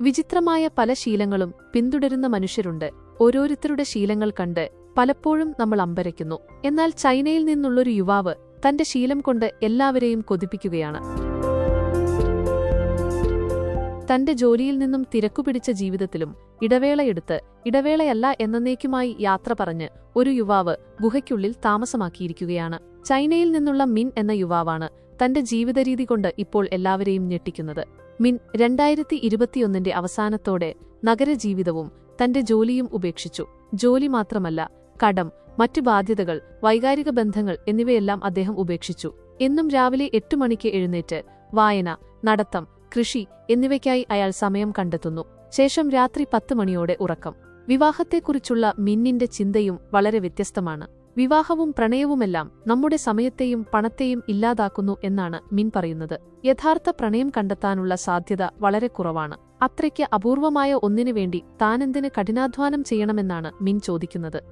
വിചിത്രമായ പല ശീലങ്ങളും പിന്തുടരുന്ന മനുഷ്യരുണ്ട്. ഓരോരുത്തരുടെ ശീലങ്ങൾ കണ്ട് പലപ്പോഴും നമ്മൾ അമ്പരയ്ക്കുന്നു. എന്നാൽ ചൈനയിൽ നിന്നുള്ളൊരു യുവാവ് തന്റെ ശീലം കൊണ്ട് എല്ലാവരെയും കൊതിപ്പിക്കുകയാണ്. തന്റെ ജോലിയിൽ നിന്നും തിരക്കുപിടിച്ച ജീവിതത്തിലും ഇടവേളയെടുത്ത് ഇടവേളയല്ല എന്നേക്കുമായി യാത്ര പറഞ്ഞ് ഒരു യുവാവ് ഗുഹയ്ക്കുള്ളിൽ താമസമാക്കിയിരിക്കുകയാണ്. ചൈനയിൽ നിന്നുള്ള മിൻ എന്ന യുവാവാണ് തന്റെ ജീവിതരീതി കൊണ്ട് ഇപ്പോൾ എല്ലാവരെയും ഞെട്ടിക്കുന്നത്. മിൻ രണ്ടായിരത്തി ഇരുപത്തിയൊന്നിന്റെ അവസാനത്തോടെ നഗരജീവിതവും തന്റെ ജോലിയും ഉപേക്ഷിച്ചു. ജോലി മാത്രമല്ല കടം മറ്റു ബാധ്യതകൾ വൈകാരിക ബന്ധങ്ങൾ എന്നിവയെല്ലാം അദ്ദേഹം ഉപേക്ഷിച്ചു. എന്നും രാവിലെ എട്ടു മണിക്ക് എഴുന്നേറ്റ് വായന നടത്തം കൃഷി എന്നിവയ്ക്കായി അയാൾ സമയം കണ്ടെത്തുന്നു. ശേഷം രാത്രി പത്ത് മണിയോടെ ഉറക്കം. വിവാഹത്തെക്കുറിച്ചുള്ള മിന്നിന്റെ ചിന്തയും വളരെ വ്യത്യസ്തമാണ്. വിവാഹവും പ്രണയവുമെല്ലാം നമ്മുടെ സമയത്തെയും പണത്തെയും ഇല്ലാതാക്കുന്നു എന്നാണ് മിൻ പറയുന്നത്. യഥാർത്ഥ പ്രണയം കണ്ടെത്താനുള്ള സാധ്യത വളരെ കുറവാണ്. അത്രയ്ക്ക് അപൂർവമായ ഒന്നിനു വേണ്ടി താനെന്തിന് കഠിനാധ്വാനം ചെയ്യണമെന്നാണ് മിൻ ചോദിക്കുന്നത്.